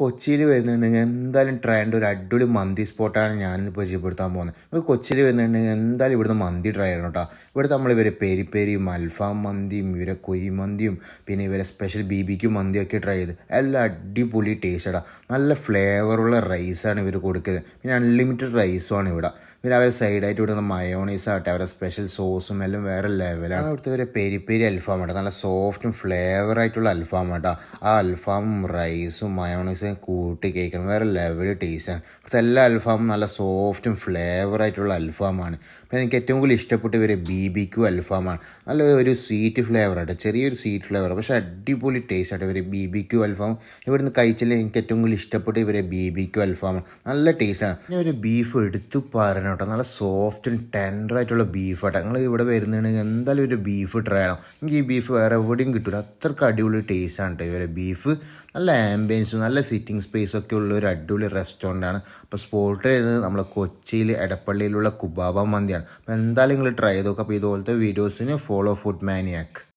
കൊച്ചിയിൽ വരുന്നുണ്ടെങ്കിൽ എന്തായാലും ട്രൈന്റെ ഒരു അടിപൊളി മന്തി സ്പോട്ടാണ് ഞാൻ പരിചയപ്പെടുത്താൻ പോകുന്നത്. നിങ്ങൾ കൊച്ചിയിൽ വരുന്നുണ്ടെങ്കിൽ എന്തായാലും ഇവിടുന്ന് മന്തി ട്രൈ ചെയ്യണം കേട്ടോ ഇവിടുത്തെ നമ്മൾ ഇവരെ പെരി പെരിയും അൽഫാം മന്തിയും ഇവരെ കൊയ്യ് മന്തിയും പിന്നെ ഇവരെ സ്പെഷ്യൽ ബി ബിക്കും മന്തിയൊക്കെ ട്രൈ ചെയ്ത്. എല്ലാം അടിപൊളി ടേസ്റ്റാണ് നല്ല ഫ്ലേവറുള്ള റൈസാണ് ഇവർ കൊടുക്കുന്നത്. പിന്നെ അൺലിമിറ്റഡ് റൈസുമാണ് ഇവിടെ. പിന്നെ അവരെ സൈഡായിട്ട് ഇവിടുന്ന് മയോണൈസ് ആകട്ടെ അവരുടെ സ്പെഷ്യൽ സോസും എല്ലാം വേറെ ലെവലാണ് അവിടുത്തെ ഒരു പെരി പെരി അൽഫാം ആട്ടെ നല്ല സോഫ്റ്റും ഫ്ലേവർ ആയിട്ടുള്ള അൽഫാം ആട്ടോ ആ അൽഫാമും റൈസും മയോണൈസും കൂട്ടി കഴിക്കണം വേറെ ലെവൽ ടേസ്റ്റാണ് ഇവിടുത്തെ എല്ലാ അൽഫാമും നല്ല സോഫ്റ്റും ഫ്ലേവർ ആയിട്ടുള്ള അൽഫാമാണ്. പിന്നെ എനിക്ക് ഏറ്റവും കൂടുതൽ ഇഷ്ടപ്പെട്ട ഒരു ബി ബി ക്യു അൽഫാമാണ്. നല്ല ഒരു സ്വീറ്റ് ഫ്ലേവർ ആട്ടെ. ചെറിയൊരു സ്വീറ്റ് ഫ്ലേവർ പക്ഷേ അടിപൊളി ടേസ്റ്റ് ഒരു ബി ബി ക്യു അൽഫാം. ഇവിടുന്ന് കഴിച്ചില്ല എനിക്ക് ഏറ്റവും കൂടുതൽ ഇഷ്ടപ്പെട്ട ഇവരെ ബി ബി ക്യു അൽഫാമാണ്. നല്ല ടേസ്റ്റാണ് പിന്നെ ഒരു ബീഫ് എടുത്തു പറയണം കേട്ടോ. നല്ല സോഫ്റ്റും ആയിട്ടുള്ള ബീഫ് ആട്ടോ. നിങ്ങൾ ഇവിടെ വരുന്നുണ്ടെങ്കിൽ എന്തായാലും ഒരു ബീഫ് ട്രൈ ചെയ്യണം. എനിക്ക് ഈ ബീഫ് വേറെ എവിടെയും കിട്ടില്ല അത്രയ്ക്ക് അടിപൊളി ടേസ്റ്റാണ് കേട്ടോ ഇവരെ. ബീഫ് നല്ല ആംബിയൻസും നല്ല സിറ്റിംഗ് സ്പേസ് ഒക്കെ ഉള്ള ഒരു അടിപൊളി റെസ്റ്റോറന്റ് ആണ്. അപ്പോൾ സ്പോട്ട് ചെയ്യുന്നത് നമ്മളെ കൊച്ചിയിൽ എടപ്പള്ളിയിലുള്ള കുബാബ മന്തിയാണ്. അപ്പോൾ എന്തായാലും നിങ്ങൾ ട്രൈ ചെയ്ത് അപ്പോൾ ഇതുപോലത്തെ വീഡിയോസിന് ഫോളോ ഫുഡ് മാനിയാക്ക്